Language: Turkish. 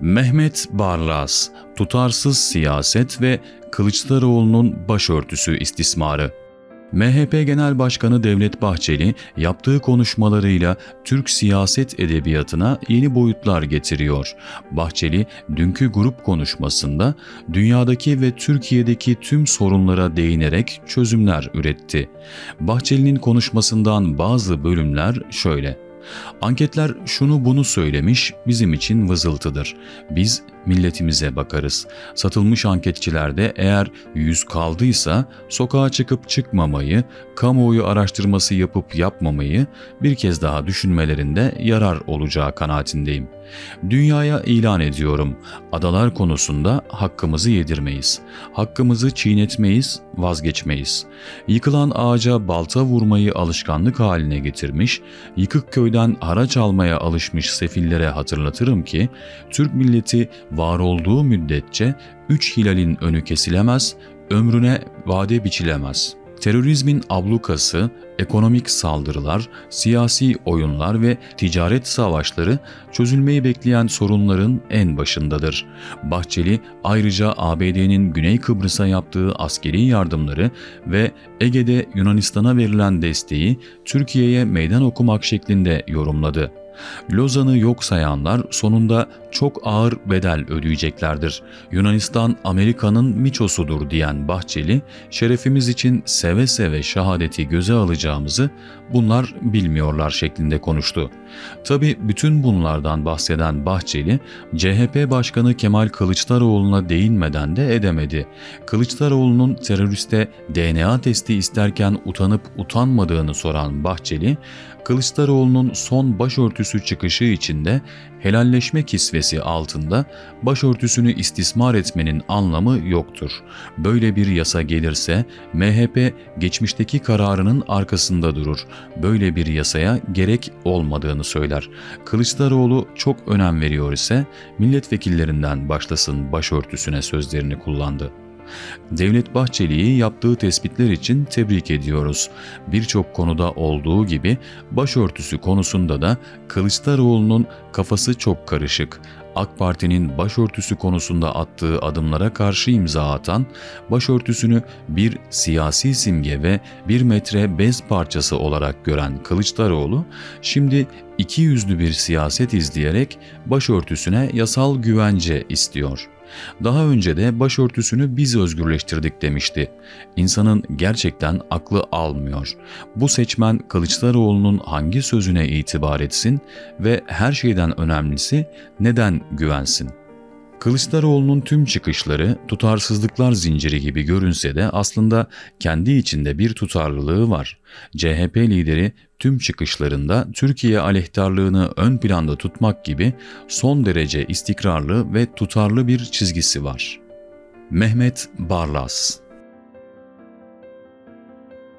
Mehmet Barlas, tutarsız siyaset ve Kılıçdaroğlu'nun başörtüsü istismarı. MHP Genel Başkanı Devlet Bahçeli yaptığı konuşmalarıyla Türk siyaset edebiyatına yeni boyutlar getiriyor. Bahçeli dünkü grup konuşmasında dünyadaki ve Türkiye'deki tüm sorunlara değinerek çözümler üretti. Bahçeli'nin konuşmasından bazı bölümler şöyle. Anketler şunu bunu söylemiş, bizim için vızıltıdır. Biz milletimize bakarız. Satılmış anketçilerde eğer yüz kaldıysa sokağa çıkıp çıkmamayı, kamuoyu araştırması yapıp yapmamayı bir kez daha düşünmelerinde yarar olacağı kanaatindeyim. Dünyaya ilan ediyorum. Adalar konusunda hakkımızı yedirmeyiz. Hakkımızı çiğnetmeyiz, vazgeçmeyiz. Yıkılan ağaca balta vurmayı alışkanlık haline getirmiş, yıkık köyden haraç almaya alışmış sefillere hatırlatırım ki, Türk milleti var olduğu müddetçe üç hilalin önü kesilemez, ömrüne vade biçilemez.'' Terörizmin ablukası, ekonomik saldırılar, siyasi oyunlar ve ticaret savaşları çözülmeyi bekleyen sorunların en başındadır. Bahçeli ayrıca ABD'nin Güney Kıbrıs'a yaptığı askeri yardımları ve Ege'de Yunanistan'a verilen desteği Türkiye'ye meydan okumak şeklinde yorumladı. Lozan'ı yok sayanlar sonunda çok ağır bedel ödeyeceklerdir. Yunanistan Amerika'nın miçosudur diyen Bahçeli, şerefimiz için seve seve şehadeti göze alacağımızı bunlar bilmiyorlar şeklinde konuştu. Tabi bütün bunlardan bahseden Bahçeli, CHP Başkanı Kemal Kılıçdaroğlu'na değinmeden de edemedi. Kılıçdaroğlu'nun teröriste DNA testi isterken utanıp utanmadığını soran Bahçeli, Kılıçdaroğlu'nun son başörtüsü çıkışı içinde helalleşme kisvesi altında başörtüsünü istismar etmenin anlamı yoktur. Böyle bir yasa gelirse MHP geçmişteki kararının arkasında durur. Böyle bir yasaya gerek olmadığını söyler. Kılıçdaroğlu çok önem veriyor ise milletvekillerinden başlasın başörtüsüne sözlerini kullandı. Devlet Bahçeli'yi yaptığı tespitler için tebrik ediyoruz. Birçok konuda olduğu gibi başörtüsü konusunda da Kılıçdaroğlu'nun kafası çok karışık. AK Parti'nin başörtüsü konusunda attığı adımlara karşı imza atan, başörtüsünü bir siyasi simge ve bir metre bez parçası olarak gören Kılıçdaroğlu, şimdi iki yüzlü bir siyaset izleyerek başörtüsüne yasal güvence istiyor.'' Daha önce de başörtüsünü biz özgürleştirdik demişti. İnsanın gerçekten aklı almıyor. Bu seçmen Kılıçdaroğlu'nun hangi sözüne itibar etsin ve her şeyden önemlisi neden güvensin? Kılıçdaroğlu'nun tüm çıkışları tutarsızlıklar zinciri gibi görünse de aslında kendi içinde bir tutarlılığı var. CHP lideri tüm çıkışlarında Türkiye aleyhtarlığını ön planda tutmak gibi son derece istikrarlı ve tutarlı bir çizgisi var. Mehmet Barlas